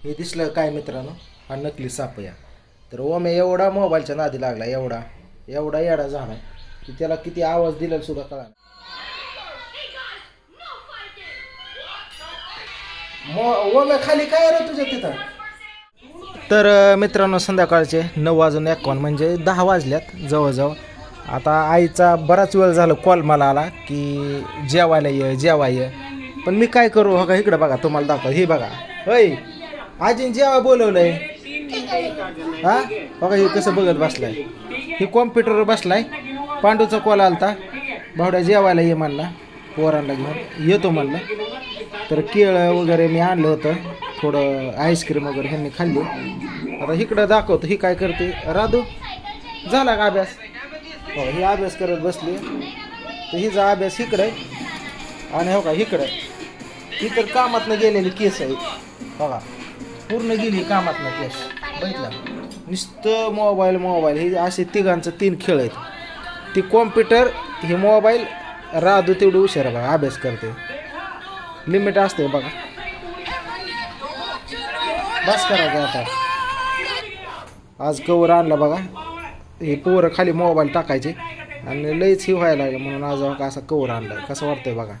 हे दिसलं काय मित्रांनो? हा नकली सापया तर ओमे एवढा मोबाईलच्या नादी लागला एवढा. एवढा येडा झाला की त्याला किती आवाज दिला सुद्धा कळा ओमे खाली काय रे तुझ्या तिथं? तर मित्रांनो संध्याकाळचे नऊ वाजून एकावन्न म्हणजे दहा वाजल्यात जवळजवळ. आता आईचा बराच वेळ झाला कॉल मला आला की जेवायला ये जेवाय ये. पण मी काय करू हो का? इकडं बघा तुम्हाला दाखव हे बघा. होय. आजीन जेवा बोलवलंय. हा? बघा हे कसं बघत बसलाय. हे कॉम्प्युटरवर बसलाय. पांडूचा कॉल आलता. भावड्या जेवायला ये म्हणला. पोरांना घेऊन येतो म्हणलं. तर केळं वगैरे मी आणलं होतं. थोडं आईस्क्रीम वगैरे ह्यांनी खाल्ली. आता इकडं दाखवतो. ही काय करते? राधू झाला का अभ्यास? हो ही अभ्यास करत बसली. तर हिचा अभ्यास इकडे आहे. आणि हो का इकडे ही तर कामातनं गेलेली केस आहे बघा. पूर्ण गेली कामातनं कॅश बघितलं? नुसतं मोबाईल मोबाईल हे असे तिघांचं तीन खेळ आहेत. ती कॉम्प्युटर हे मोबाईल राधू तेवढी हुशार बघा अभ्यास करते. लिमिट असते बघा. बस करायचं आता. आज कवर आणला बघा. हे पोरं खाली मोबाईल टाकायचे. आणि लईच हे व्हायला लागलं म्हणून आज का असा कवर आणला. कसं वाटतंय बघा.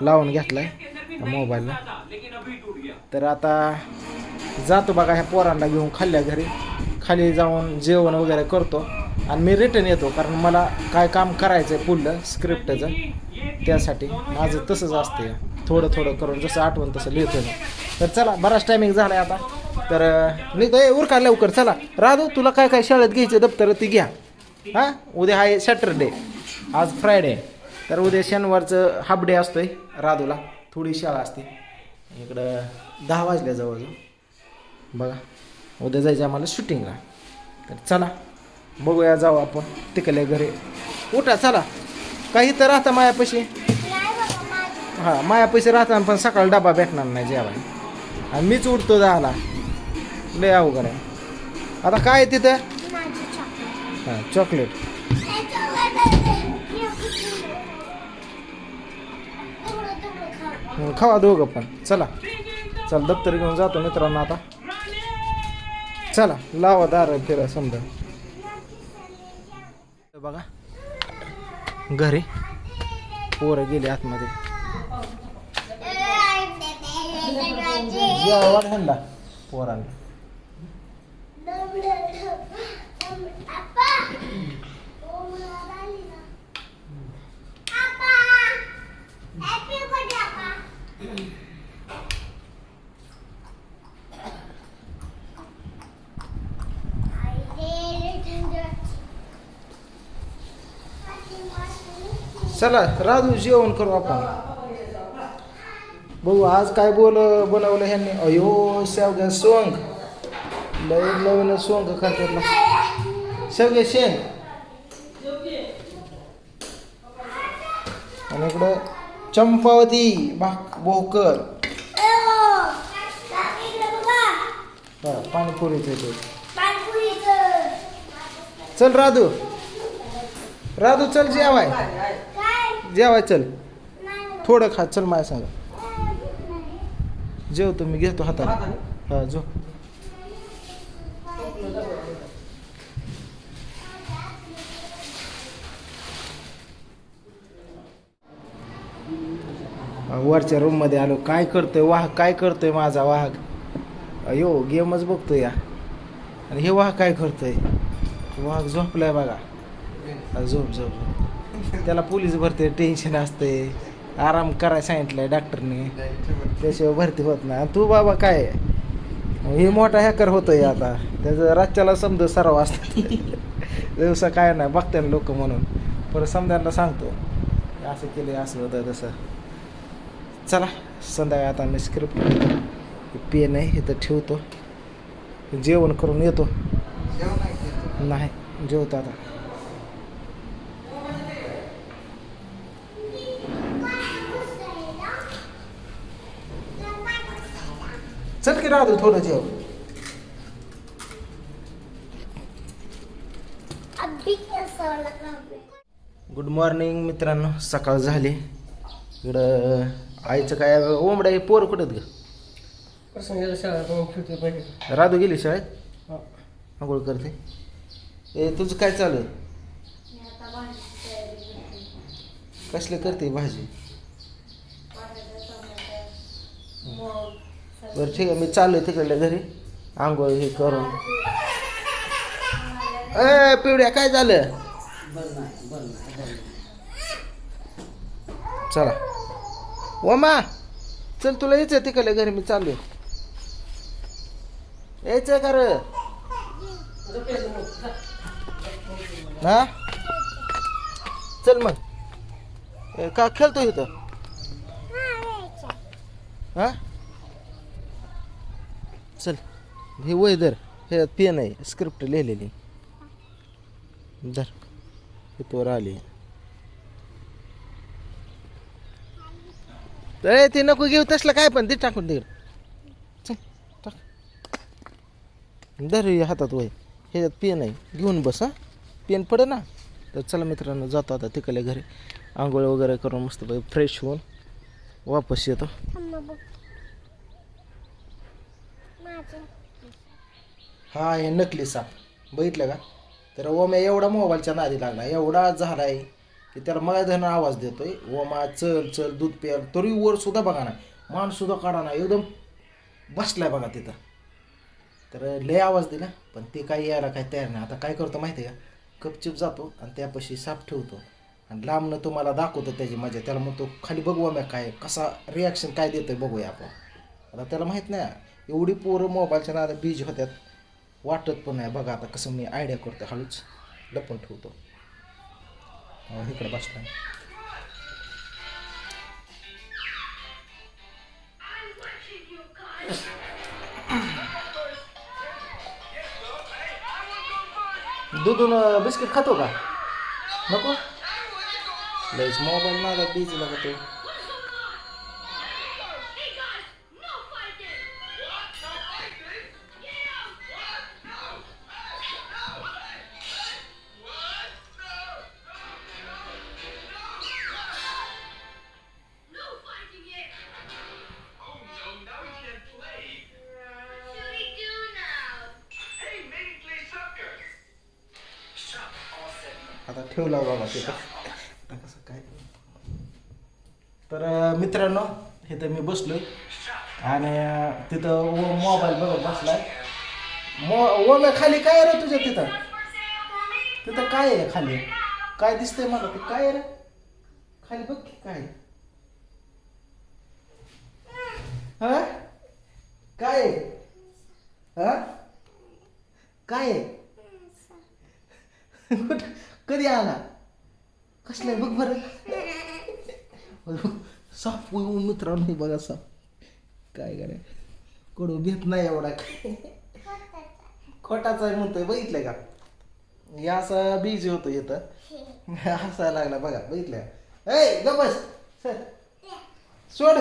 लावून घेतलाय. मोबाईलला तर आता जातो बघा ह्या पोरांना घेऊन खाल्ल्या घरी. खाली जाऊन जेवण वगैरे करतो. आणि मी रिटर्न येतो कारण मला काय काम करायचं आहे पुढलं स्क्रिप्टचं त्यासाठी. माझं तसंच असते थोडं थोडं करून जसं आठवण तसं लिहितो मी. तर चला बराच टायमिंग झाला आहे आता. तर निघतो ए उरका लवकर. चला. राधू तुला काय काय शाळेत घ्यायचे दप्तर ती घ्या. हां? उद्या आहे सॅटरडे आज फ्रायडे तर उद्या शनिवारचं हाफ डे असतोय राधूला. थोडी शाळा असते. इकडं दहा वाजल्या जवळजवळ. बघा. उद्या जायचं आम्हाला शूटिंगला तर चला बघूया जाऊ आपण. तिकडल्या घरी. उठा चला. काही तर राहता मायापाशी. हां मायापाशी राहता पण सकाळी डबा भेटणार नाही जेवायला. आणि मीच उठतो जायला लय अवघड आहे. आता काय आहे तिथं? हां चॉकलेट खावा दोघं पण. चला. चल दप्तर घेऊन जातो मित्रांनो आता. चला लावा दार फिरा समजा. बघा. घरी. पोरं गेली आतमध्ये. पोरांना. चला राजू जेवण करू आपण. बघू आज काय बोल बनवलं ह्यांनी? अयो शेवग्या सोंग. लय नवीन सोंग खातात ना. शेवग्या शेंग. आणि इकडं चंपावती भोकर. हा पाणीपुरी येते चल राधू राधू चल जेवाय. जेवाय चल. थोडं खा चल माझ्या सांगा. जेवतो मी घेतो हातात हा जो. वरच्या रूममध्ये आलो. काय करतोय? वाघ काय करतोय माझा वाघ अयो गेमच बघतोय या. आणि हे वाघ काय करतोय? वाघ झोपलाय बघा. हा, झोप झोप झोप. त्याला पोलीस भरती टेन्शन असते. आराम करायला सांगितलंय डॉक्टरने त्याशिवाय भरती होत नाही. तू बाबा काय? हे मोठा हॅकर होतोय आता. त्याचं राज्याला समज सराव असतात दिवसा काय नाही बघते ना लोक म्हणून. परत समजायला सांगतो. असं केलं असं होतं तसं. चला संध्याकाळी आता मी स्क्रिप्ट पेन आहे इथं ठेवतो. जेवण करून येतो. नाही जेवतो आता. चल की राहतो थोडं गुड मॉर्निंग मित्रांनो. सकाळ झाली. इकडं आईचं काय ओंबडा हे पोर कुठं ग? राधू गेली शाळेत? हा. आंघोळ करते. ए तुझं काय चालू आहे? मी आता भाजीची तयारी करते. कसले करते भाजी? बरं ठीक आहे मी चाललोय तिकडल्या घरी. आंघोळ हे करून. ए पिवड्या काय झालं. चला. ओमा चल तुला यायचं तिकडल्या घरी मी चाललोय. यायचं का रे. हा? चल मग. का खेळतो इथं? हा? चल. हे वय धर. हे पेन आहे. स्क्रिप्ट लिहिलेली. धर. हे तोर आली. ए ते नको घेऊ. तसलं काय पण. ते टाकून दे. चल टाक. धर हे हातात वय. ह्याच्यात पेन आहे. घेऊन बस हा. पेन पड ना. तर चला मित्रांनो जातो आता तिकडल्या घरी. आंघोळ वगैरे करून मस्त फ्रेश होऊन वापस येतो. हा हे नकली साप. बघितलं का? तर ओम्या एवढा मोबाईलच्या नादी लागला एवढा झाला आहे की त्याला मला आवाज देतोय. ओमा चल चल दूध प्याल. तरी वर सुद्धा बघा ना मान सुद्धा काढा ना एकदम बसलाय बघा तिथं. तर लय आवाज दिला पण ते काही यायला काही तयार नाही. आता काय करतो माहिती आहे का? कपचिप जातो आणि त्यापाशी साप ठेवतो. आणि लांबनं तुम्हाला दाखवतो त्याची मजा. त्याला मग तो खाली बघू आम्ही काय कसा रिॲक्शन काय देतोय बघूया आपण. आता त्याला माहीत नाही. एवढी पोरं मोबाईलच्या नादा बीज होत्यात. वाटत पण नाही. बघा आता कसं मी आयडिया करतो हळूच लपून ठेवतो. इकडे बसला दुधून बिस्किट खातो का? नको? लईच मोबाईल माझा बीज लागतो आता ठेवला बाबा ते कसं काय? तर मित्रांनो हे तर मी बसलो आणि तिथं तिथं मोबाईल बघत बसलाय. मो ओम्या खाली काय रे तुझ्या तिथं? तिथं काय आहे खाली? काय दिसतंय मला ते? काय आहे रे? खाली बघ की काय आहे. हा काय आहे? हा काय आहे? कुठं- कधी आला? कसलं आहे? बघ बरं. साप येऊन मित्रांनो हे बघा साप. काय करे कडू भेट नाही एवढा. खोटाच आहे म्हणतोय. बघितलंय का? हे असा बिझी होतो येत हसायला लागला बघा. बघितलं ऐ ए सर चल. सोड.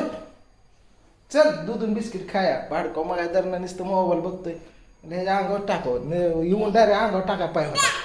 चल दूध बिस्किट खाया. भाडको मग दरम्यान नुसतं मोबाईल बघतोय. अंगावर टाकव. येऊन डायरेक्ट अंगावर टाका पाहिजे